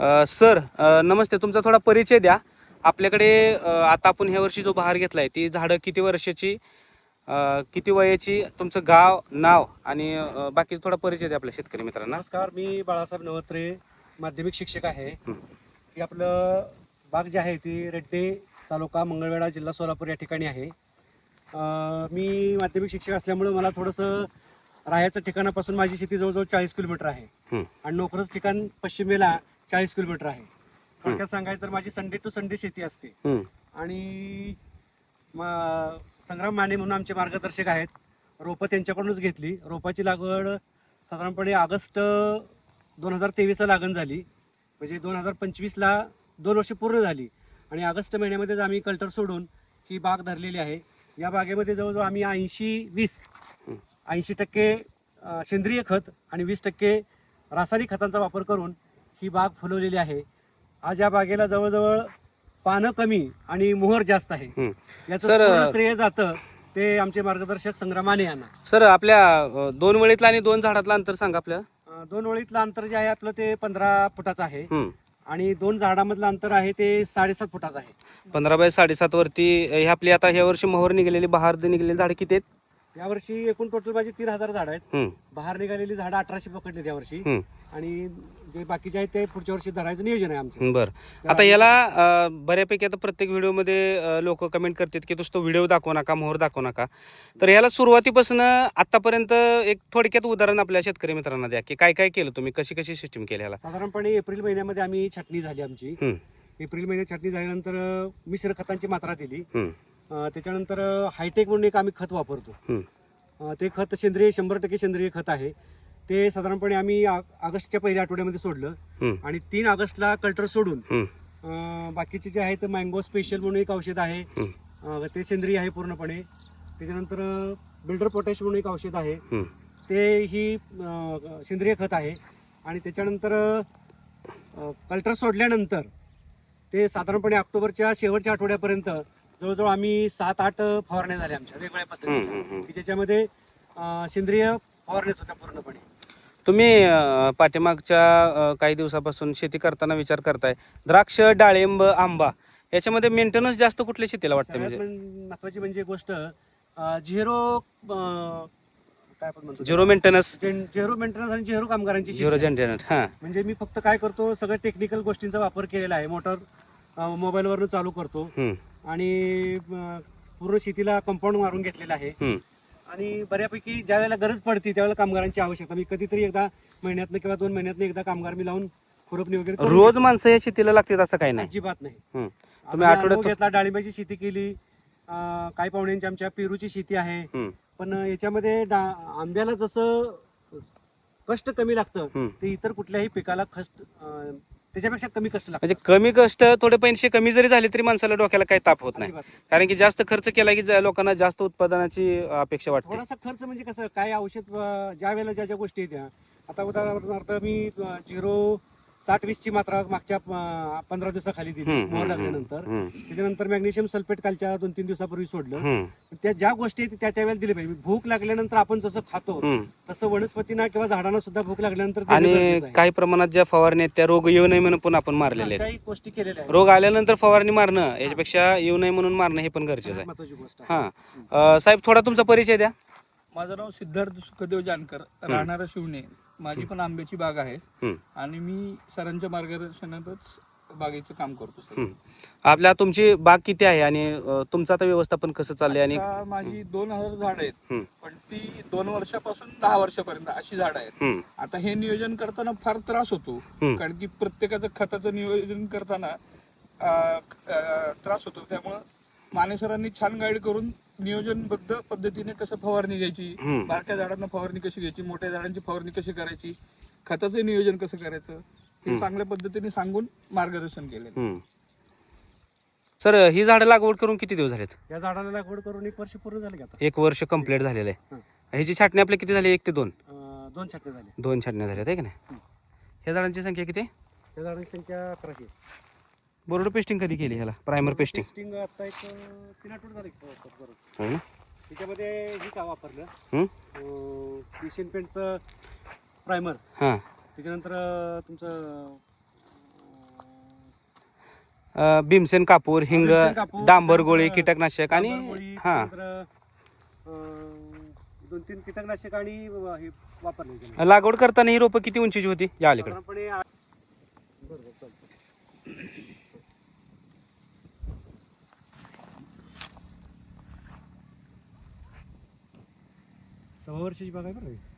Sir नमस्ते. तुमचा थोडा परिचय द्या. आपल्याकडे आता आपण ह्या वर्षी जो बहार घेतलाय ती झाडं किती वर्षाची? किती वयाची? तुमचं गाव नाव आणि बाकी थोडा परिचय द्या आपल्या शेतकरी मित्रांना. नमस्कार. मी बाळासाहेब नवत्रे माध्यमिक शिक्षक आहे. हं. ही आपलं बाग जी आहे ती रेड्डे तालुका मंगळवेढा जिल्हा सोलापूर या ठिकाणी आहे. मी माध्यमिक शिक्षक असल्यामुळं मला थोडंसं राहायचं ठिकाणापासून माझी शेती जवळजवळ चाळीस किलोमीटर आहे. आणि नोकरच ठिकाण पश्चिमेला चाळीस किलोमीटर आहे. थोडक्यात सांगायचं तर माझी संडे टू संडे शेती असते. आणि म- संग्राम माने म्हणून आमचे मार्गदर्शक आहेत. रोपं त्यांच्याकडूनच घेतली. रोपाची लागवड साधारणपणे ऑगस्ट दोन हजार तेवीसला लागण झाली. म्हणजे दोन हजार पंचवीसला दोन वर्ष पूर्ण झाली. आणि ऑगस्ट महिन्यामध्येच आम्ही कल्टर सोडून ही बाग धरलेली आहे. या बागेमध्ये जवळजवळ आम्ही ऐंशी वीस ऐंशी टक्के अ, सेंद्रिय खत आणि वीस टक्के रासायनिक खतांचा वापर करून ही बाग फुलवलेली आहे. आज या बागेला जवळजवळ पानं कमी आणि मोहर जास्त आहे. हं. याचं पूर्ण श्रेय जातं ते आमचे मार्गदर्शक संग्रामाने यांना. सर आपल्या दोन वेळेतला आणि दोन झाडातलं अंतर सांगा आपल्याला अं, दोन ओळीतलं अंतर जे आहे आपलं ते पंधरा फुटाचं आहे. हं. आणि दोन झाडामधलं अंतर आहे ते साडेसात फुटाचं आहे. पंधरा बाय साडेसात वरती ही आपली आता ह्या वर्षी मोहर निघालेली बहार निघालेली झाडं किती आहेत? यावर्षी एकूण टोटल माझी तीन हजार झाडं आहेत. बाहेर निघालेली झाडं अठराशे पकडली यावर्षी. हं. आणि जे बाकीचे आहेत ते पुढच्या वर्षी धरायचं नियोजन आहे आमचं. बर. आता याला अ, बऱ्यापैकी आता प्रत्येक व्हिडिओमध्ये लोक कमेंट करतात की तो व्हिडिओ दाखवू नका मोहर दाखवू नका. तर याला सुरुवातीपासून आतापर्यंत एक थोडक्यात उदाहरण आपल्या शेतकरी मित्रांना द्या की काय काय केलं तुम्ही कशी कशी सिस्टीम केली याला? साधारणपणे एप्रिल महिन्यामध्ये आम्ही छटणी झाली आमची. एप्रिल महिन्यात छटणी झाल्यानंतर अं, मिश्र खतांची मात्रा दिली. त्याच्यानंतर हायटेक म्हणून एक आम्ही खत वापरतो. अं, ते खत सेंद्रिय शंभर टक्के सेंद्रिय खत आहे. ते साधारणपणे आम्ही आ- ऑगस्टच्या पहिल्या आठवड्यामध्ये सोडलं. आणि तीन ऑगस्टला कल्टर सोडून अं, बाकीचे जे आहेत मँगो स्पेशल म्हणून एक औषध आहे. हं, अं, ते सेंद्रिय आहे पूर्णपणे. त्याच्यानंतर बिल्डर पोटॅश म्हणून एक औषध आहे. ते ही अं, सेंद्रिय खत आहे. आणि त्याच्यानंतर अं, कल्टर सोडल्यानंतर ते साधारणपणे ऑक्टोबरच्या शेवटच्या आठवड्यापर्यंत जवळजवळ आम्ही सात आठ फवारण्या झाल्या आमच्या वेगवेगळ्या पद्धतीच्या. की ज्याच्यामध्ये अं, सेंद्रिय फवारण्याच होत्या पूर्णपणे. तुम्ही अ, पाठीमागच्या अ, काही दिवसापासून शेती करताना विचार करताय. द्राक्ष डाळिंब आंबा याच्यामध्ये मेंटेनन्स जास्त कुठल्या शेतीला वाटतं सगळ्यात म्हणजे? म्हण- महत्वाची म्हणजे गोष्ट अं, झिरो अं, काय आपण म्हणतो झिरो मेंटेनन्स जेन- झिरो मेंटेनन्स आणि झिरो कामगारांची शेती झिरो आहे. जनरेट हां. म्हणजे मी फक्त काय करतो सगळ्या टेक्निकल गोष्टींचा वापर केलेला आहे. मोटर मोबाईलवरून चालू करतो. आणि अं, पूर्ण शेतीला कंपाऊंड मारून घेतलेलं आहे. आणि बऱ्यापैकी ज्या वेळेला गरज पडते त्यावेळेला कामगारांची आवश्यकता मी कधीतरी एकदा महिन्यातनं किंवा दोन महिन्यातनं एकदा कामगार मी लावून खुरपणी वगैरे करून रोज. माणसं या शेतीला लागतात असं काही नाही अजिबात नाही. तुम्ही तुम्ही आठवड्यात घेतला डाळिंबाची शेती केली अं, काही पाहुण्यांची आमच्या पेरूची शेती आहे पण याच्यामध्ये डा- आंब्याला जसं कष्ट कमी लागतं. ते इतर कुठल्याही पिकाला कष्ट अं, त्याच्यापेक्षा कमी कष्ट लागतं म्हणजे कमी कष्ट थोडे पैसे कमी जरी झाले तरी माणसाला डोक्याला काही ताप होत नाही. कारण की जास्त खर्च केला की लोकांना जास्त उत्पादनाची अपेक्षा वाटते. थोडासा खर्च म्हणजे कसं काय औषध ज्या वेळेला ज्या ज्या गोष्टी येत्या आता उदाहरणार्थ मी झिरो साठ वीस ची मात्रा मागच्या अं, पंधरा दिवसाखाली दिली. मोहर लागल्यानंतर. त्याच्यानंतर मॅग्नेशियम सल्फेट कालच्या दोन तीन दिवसापूर्वी सोडलं. त्या ज्या गोष्टी आहेत त्या त्यावेळेला दिल्या पाहिजे. भूक लागल्यानंतर आपण जसं खातो. तसं वनस्पतींना किंवा झाडांना सुद्धा भूक लागल्यानंतर देणं आणि गरजेचं आहे. काही प्रमाणात ज्या फवारणी आहेत त्या रोग येऊ नये म्हणून पण आपण मारलेले आहेत. काही गोष्टी केलेल्या आहेत. रोग आल्यानंतर फवारणी मारणं याच्यापेक्षा येऊ नये म्हणून मारणं हे पण गरजेचं आहे. महत्वाची गोष्ट आहे. हा. अं, साहेब थोडा तुमचा परिचय द्या. माझं नाव सिद्धार्थ सुखदेव जानकर राहणारा शिवणे. माझी पण आंब्याची बाग आहे. आणि मी सरांच्या मार्गदर्शनातच बागेचं काम करतो सर. आपल्या तुमची बाग किती आहे? आणि अं, तुमचं आता व्यवस्थापन कसं चाललंय आणि आता माझी दोन हजार झाड आहेत. पण ती दोन वर्षापासून दहा वर्षापर्यंत अशी झाड आहेत. आता हे नियोजन करताना फार त्रास होतो. कारण की प्रत्येकाचं खताचं नियोजन करताना अं, अं, त्रास होतो. त्यामुळं माने सरांनी छान गाईड करून नियोजनबद्ध पद्धतीने कसं फवारणी घ्यायची. बारक्या झाडांना फवारणी कशी घ्यायची? मोठ्या झाडांची फवारणी कशी करायची? खताचं नियोजन कसं करायचं? हे चांगल्या पद्धतीने सांगून मार्गदर्शन केले. सर ही झाडं लागवड करून किती दिवस झालेत? या झाडाला लागवड करून एक वर्ष पूर्ण झाले का आता. एक वर्ष कंप्लीट झालेलं आहे. हं. ह्याची छाटणी आपली किती झाली? एक ते दोन? अं, दोन छाटण्या झाल्या दोन छाटण्या झाल्यात आहे की नाही? ह्या झाडांची संख्या किती? या झाडांची संख्या अकराशे. बोर्ड पेस्टिंग कधी केली ह्याला? प्रायमर पेस्टिंग टेस्टिंग आता एक अं, तीन आठवडे झाले का वापर करून. हो ना त्याच्यामध्ये हे का वापरलं? हं? एशियन पेंटचं प्रायमर हां. त्याच्यानंतर अं, तुमचं अ, भीमसेन कापूर हिंग भीमसेन कापूर, डांबर गोळी त्यानंतर कीटकनाशक आणि डांबरगोळी, हा. त्यानंतर, अं, दोन तीन कीटकनाशक आणि अं, हे वापरले. लागवड करताना ही रोपं किती उंचीची होती? या अलीकडे. साधारणपणे आठ- बरोबर, चालतंय. सव्वा वर्षाची बाग आहे बरं का